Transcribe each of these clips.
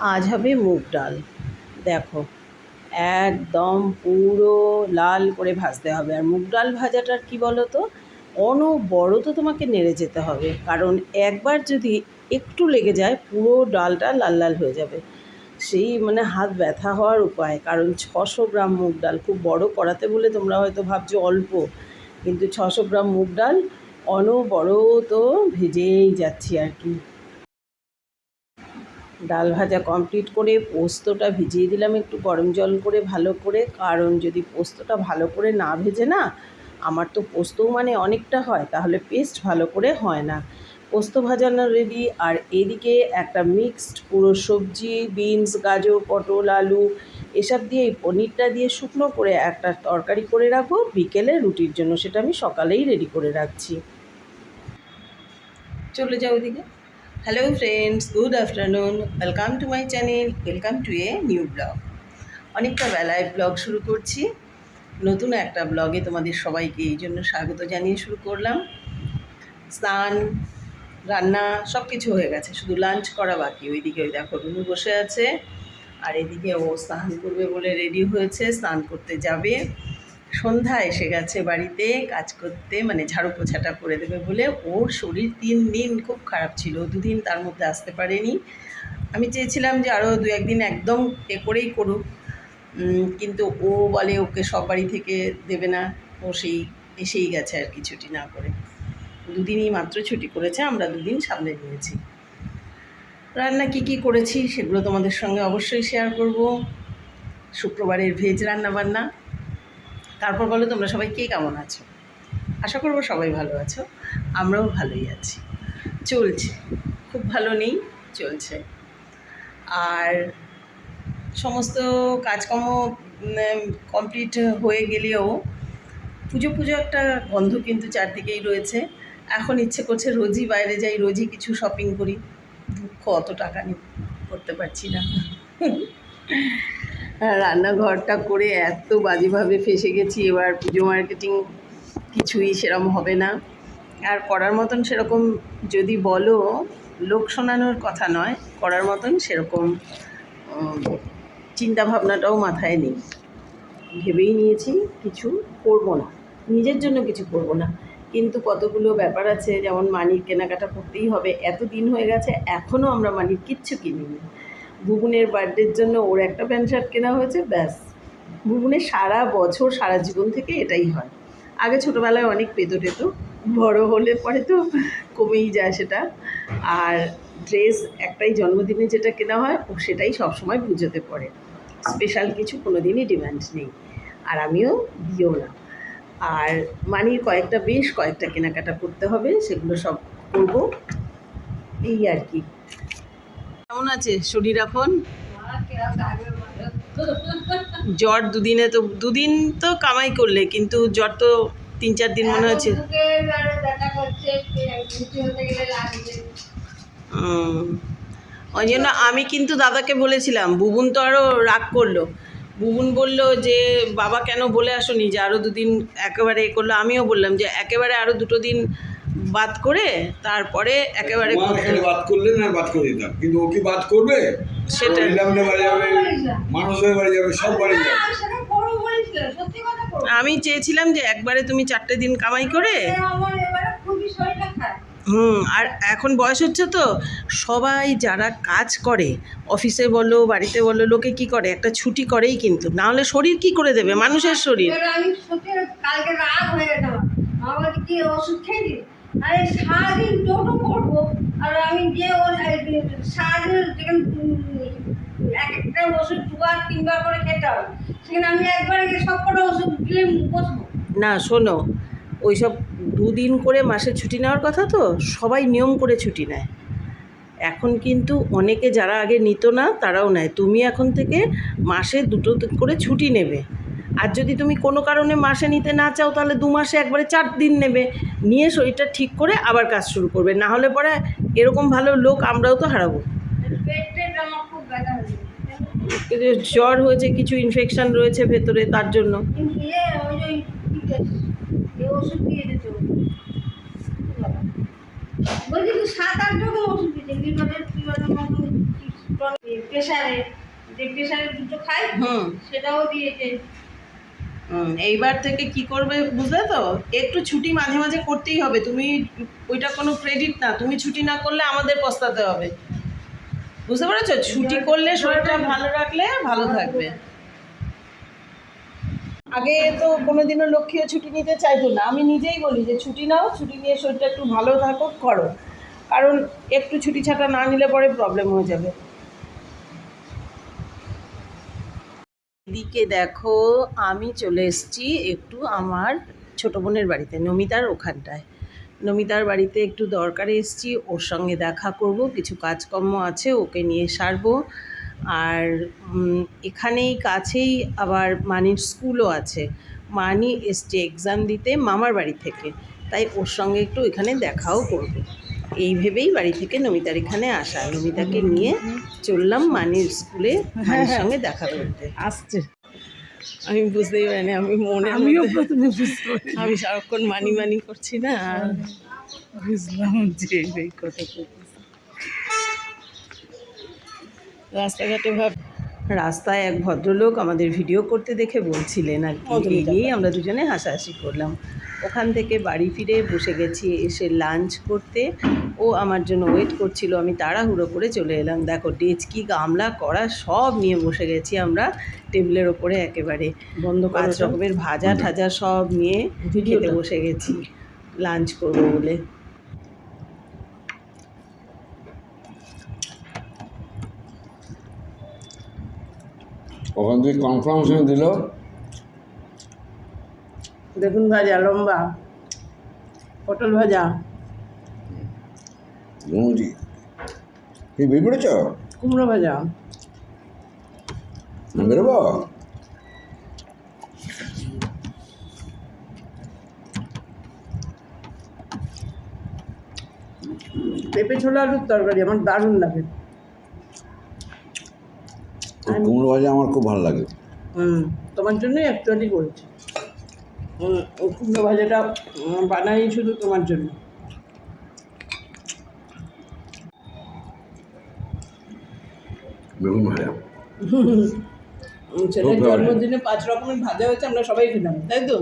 আজ হবে মুগ ডাল। দেখো, একদম পুরো লাল করে ভাজতে হবে। আর মুগ ডাল ভাজাটার কি বলো তো অনবরত তোমাকে নেড়ে যেতে হবে। কারণ একবার যদি একটু লেগে যায়, পুরো ডালটা লাল লাল হয়ে যাবে। সেই মানে হাত ব্যথা হওয়ার উপায়। কারণ ছশো গ্রাম মুগ ডাল, খুব বড় করাতে বলে তোমরা হয়তো ভাবছ অল্প। কিন্তু ছশো গ্রাম মুগ ডাল অনবরত ভেজেই যাচ্ছি আর কি। ডাল ভাজা কমপ্লিট করে পোস্তটা ভিজিয়ে দিলাম একটু গরম জল করে ভালো করে। কারণ যদি পোস্তটা ভালো করে না ভেজে না, আমার তো পোস্তও মানে অনেকটা হয়, তাহলে পেস্ট ভালো করে হয় না। পোস্ত ভাজানো রেডি আর এদিকে একটা মিক্সড পুরো সবজি বিনস গাজর, পটল, আলু, এসব দিয়ে এই পনিরটা দিয়ে শুকনো করে একটা তরকারি করে রাখব, বিকেলে রুটির জন্য সেটা আমি সকালেই রেডি করে রাখছি। চলে যাও ওদিকে hello friends good afternoon welcome to my channel welcome to a new blog অনেকটা বেলায় ব্লগ শুরু করছি। নতুন একটা ব্লগে তোমাদের সবাইকে এই জন্য স্বাগত জানিয়ে শুরু করলাম। স্নান, রান্না সব কিছু হয়ে গেছে। শুধু লাঞ্চ করা বাকি। ওইদিকে ওই দেখো রুনু বসে আছে। আর এদিকে ও স্নান করবে বলে রেডি হয়েছে। স্নান করতে যাবে। সন্ধ্যা এসে গেছে বাড়িতে, কাজ করতে মানে ঝাড়ু পোছাটা করে দেবে বলে। ওর শরীর তিন দিন খুব খারাপ ছিল, দুদিন তার মধ্যে আসতে পারেনি। আমি চেয়েছিলাম যে আরও দু একদিন একদম এ করেই করুক। কিন্তু ও বলে ওকে সব বাড়ি থেকে দেবে না। ও সেই, এসেই গেছে আর কি ছুটি না করে। দুদিনই মাত্র ছুটি করেছে, আমরা দুদিন সামনে নিয়েছি। রান্না কি কি করেছি সেগুলো তোমাদের সঙ্গে অবশ্যই শেয়ার করব। শুক্রবারের ভেজ রান্না বান্না তারপর বলো তোমরা সবাই কে কেমন আছো? আশা করব সবাই ভালো আছো, আমরাও ভালোই আছি। চলছে, খুব ভালো নেই, চলছে। আর সমস্ত কাজকর্ম কমপ্লিট হয়ে গেলেও পুজো পুজো একটা গন্ধ কিন্তু চারদিকেই রয়েছে। এখন ইচ্ছে করছে রোজই বাইরে যাই, রোজই কিছু শপিং করি। দুঃখ, অত টাকা নিয়ে করতে পারছি না। রান্নাঘরটা করে এত বাজেভাবে ফেসে গেছি, এবার পুজো মার্কেটিং কিছুই সেরকম হবে না। আর করার মতন সেরকম যদি বলো, লোক শোনানোর কথা নয়, করার মতন সেরকম চিন্তা ভাবনাটাও মাথায় নেই। ভেবেই নিয়েছি কিছু করব না, নিজের জন্য কিছু করব না। কিন্তু কতগুলো ব্যাপার আছে, যেমন মানির কেনাকাটা করতেই হবে এত দিন হয়ে গেছে এখনও আমরা মানির কিচ্ছু কিনিনি। বুবুনের বার্থডের জন্য ওর একটা প্যান্ট শার্ট কেনা হয়েছে, ব্যাস। বুবুনের সারা বছর, সারা জীবন থেকে এটাই হয়। আগে ছোটোবেলায় অনেক পেতো টেতো, বড় হলে পরে তো কমেই যায় সেটা। আর ড্রেস একটাই জন্মদিনে যেটা কেনা হয়, ও সেটাই সবসময় পুজোতে পড়ে স্পেশাল কিছু কোনো দিনই ডিমান্ড নেই। আর আমিও দিও না। আর মানির কয়েকটা বেশ কয়েকটা কেনাকাটা করতে হবে, সেগুলো সব করব। এই আর কি। কেমন আছে? শরীর এখন জ্বর দুদিনে তো, দুদিন তো কামাই করলে, কিন্তু জ্বর তো তিন চার দিন মনে হচ্ছে। ওই জন্য আমি কিন্তু দাদাকে বলেছিলাম, বুবুন তো আরও রাগ করল। বুবুন বলল যে, বাবা কেন বলে আসোনি যে আরও দুদিন একেবারে এ করল? আমিও বললাম যে, একেবারে আরও দুটো দিন বাদ করে তারপরে একেবারে বাদ করলে না বাদ করে দিতাম। কিন্তু ও কি বাদ করবে? সেটা- ও বাড়ি যাবে মানুষের বাড়ি যাবে সব বাড়ি যাবে। আমি চেয়েছিলাম যে একবারে তুমি চারটে দিন কামাই করে হুম আর এখন বয়স হচ্ছে তো সবাই যারা কাজ করে অফিসে বলো বাড়িতে বলো লোকে কি করে? একটা ছুটি করেই কিন্তু। না হলে শরীর কি করে দেবে? মানুষের শরীর। আমি কালকে রাগ হয়ে আমার। কি ওষুধ খেয়ে দিই আরে সারাদিন টোটো করব, আর আমি যে ওর সারাদিন যেখানে এক একটা ওষুধ দুবার, তিনবার করে খেতে হবে। সেখানে আমি একবার সব কটা ওষুধ দিলে বসবো। না, শোনো, ওইসব দুদিন করে মাসে ছুটি নেওয়ার কথা তো, সবাই নিয়ম করে ছুটি নেয়। এখন কিন্তু অনেকে যারা আগে নিত না, তারাও নেয়। তুমি এখন থেকে মাসে দুটো করে ছুটি নেবে। আর যদি তুমি কোনো কারণে মাসে নিতে না চাও তাহলে দু মাসে একবারে চার দিন নেবে। নিয়ে শরীরটা ঠিক করে আবার কাজ শুরু করবে। না হলে পরে এরকম ভালো লোক আমরাও তো হারাবো। জ্বর হয়েছে কিছু ইনফেকশন রয়েছে ভেতরে তার জন্য। সাত আট রকম ওষুধ প্রেশারে যে দুটো খাই সেটাও দিয়েছে এইবার থেকে কি করবে বুঝলে তো? একটু ছুটি মাঝে মাঝে করতেই হবে। তুমি ওইটা কোনো ক্রেডিট না তুমি ছুটি না করলে আমাদের পস্তাতে হবে। বুঝতে পেরেছ? ছুটি করলে শরীরটা ভালো। রাখলে ভালো থাকবে। আগে তো কোনোদিনও লক্ষ্মীও ছুটি নিতে চাইতো না। আমি নিজেই বলি যে ছুটি নাও ছুটি নিয়ে শরীরটা একটু ভালো থাকো করো। কারণ একটু ছুটি ছাটা না নিলে পরে প্রবলেম হয়ে যাবে। এদিকে দেখো, আমি চলে এসেছি একটু আমার ছোট বোনের বাড়িতে, নমিতার ওখানটায়। নমিতার বাড়িতে একটু দরকারে এসেছি, ওর সঙ্গে দেখা করব, কিছু কাজকর্ম আছে, ওকে নিয়ে সারবো। আর এখানেই কাছেই আবার মানির স্কুলও আছে। মানি এসছে এক্সাম দিতে মামার বাড়ি থেকে, তাই ওর সঙ্গে একটু এখানে দেখাও করব। এই ভেবেই বাড়ি থেকে নমিতার এখানে আসা। নমিতাকে নিয়ে চললাম মানির স্কুলে মানির সঙ্গে দেখা করতে। আসছে। আমি বুঝতেই পারিনি আমি মনে আমিও প্রথমে বুঝতে আমি সারাক্ষণ মানি মানি করছি না। আর বুঝলাম যে এই কথা রাস্তাঘাটে ভাব রাস্তায় এক ভদ্রলোক আমাদের ভিডিও করতে দেখে বলছিলেন আর কি। এই নিয়েই আমরা দুজনে হাসাহাসি করলাম। ওখান থেকে বাড়ি ফিরে বসে গেছি এসে লাঞ্চ করতে। ও আমার জন্য ওয়েট করছিল আমি তাড়াহুড়ো করে চলে এলাম। দেখো ডেচকি গামলা করা সব নিয়ে বসে গেছি আমরা টেবিলের ওপরে একেবারে। বন্ধ পাঁচ রকমের ভাজা ঠাজা সব নিয়ে খেতে বসে গেছি। লাঞ্চ করব বলে। ওখান থেকে কনফার্মেশন দিল। বেগুন ভাজা লম্বা। পটল ভাজা। মুজি কি বিপড়েছ কুমড়ো ভাজা। বেরোবো? পেঁপে ছোলা আলুর তরকারি আমার দারুণ লাগে। কুমড়ো ভাজা আমার খুব ভালো লাগে। তোমার জন্যই একটুখানি করেছি। কুমড়ো ভাজাটা বানাই শুধু তোমার জন্য। বেগুন ভাজা। ছেলের জন্মদিনে পাঁচ রকমের ভাজা হয়েছে আমরা সবাই খেলাম তাই তো?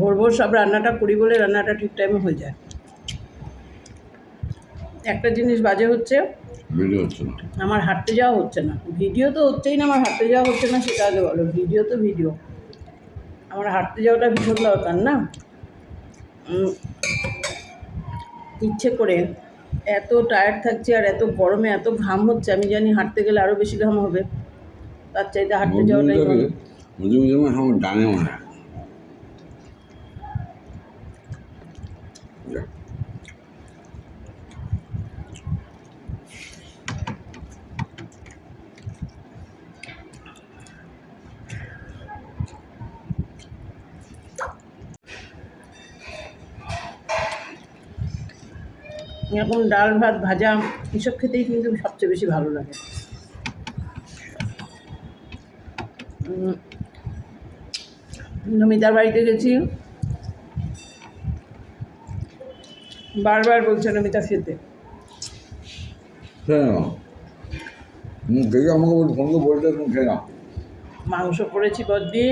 ভোর ভোর সব রান্নাটা করি বলে রান্নাটা ঠিক টাইমে হয়ে যায়। একটা জিনিস বাজে হচ্ছে ভিডিও হচ্ছে না। আমার হাঁটতে যাওয়া হচ্ছে না। ভিডিও তো হচ্ছেই না আমার হাঁটতে যাওয়া হচ্ছে না সেটা আগে বলো। ভিডিও তো ভিডিও। আমার হাঁটতে যাওয়াটা ভীষণ দরকার না? ইচ্ছে করে। এত টায়ার্ড থাকছে আর এত গরমে এত ঘাম হচ্ছে আমি জানি হাঁটতে গেলে আরও বেশি ঘাম হবে। তার চাইতে হাঁটতে যাওয়াটাই। মুজি মুজি আমার ডানে মনে হয় এরকম ডাল ভাত ভাজা এসব খেতেই কিন্তু সবচেয়ে বেশি ভালো লাগে। নমিতার বাড়িতে গেছি। বারবার বলছে নমিতা খেতে। খেয়ে নাও দেখে আমাকে ফোন করে বলতে তুমি খেয়ে নাও। মাংস করেছি বদ্দি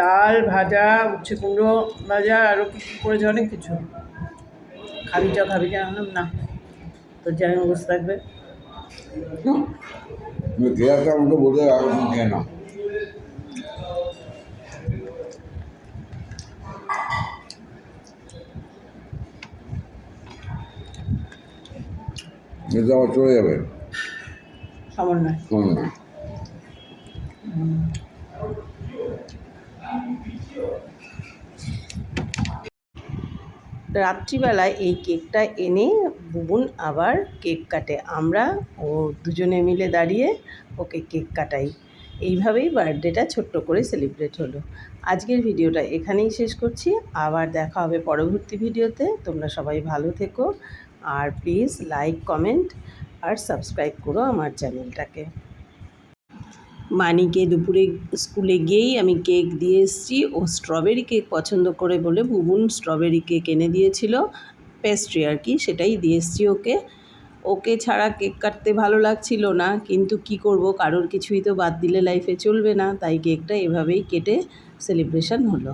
ডাল ভাজা উচ্ছে কুমড়ো ভাজা আরও কিছু করেছে অনেক কিছু। খাবি চা খাবি চা আনলাম? না। তোর জানি অবস্থা থাকবে? খেয়ে আমাকে তুমি খেয়ে কিন্তু আবার চলে যাবে। সামান্য রাত্রিবেলায় এই কেকটা এনে বুবুন আবার কেক কাটে। আমরা ও দুজনে মিলে দাঁড়িয়ে ওকে কেক কাটাই। এইভাবেই বার্থডেটা ছোট্ট করে সেলিব্রেট হলো। আজকের ভিডিওটা এখানেই শেষ করছি। আবার দেখা হবে পরবর্তী ভিডিওতে। তোমরা সবাই ভালো থেকো। আর প্লিজ লাইক, কমেন্ট আর সাবস্ক্রাইব করো আমার চ্যানেলটাকে। মানিকে দুপুরে স্কুলে গিয়েই আমি কেক দিয়ে এসেছি। ও স্ট্রবেরি কেক পছন্দ করে বলে ভুবন স্ট্রবেরি কেক এনে দিয়েছিল। পেস্ট্রি আর কি, সেটাই দিয়ে এসেছি ওকে। ওকে ছাড়া কেক কাটতে ভালো লাগছিল না, কিন্তু কি করব? কারোর কিছুই তো বাদ দিলে লাইফে চলবে না, তাই কেকটা এভাবেই কেটে সেলিব্রেশন হলো।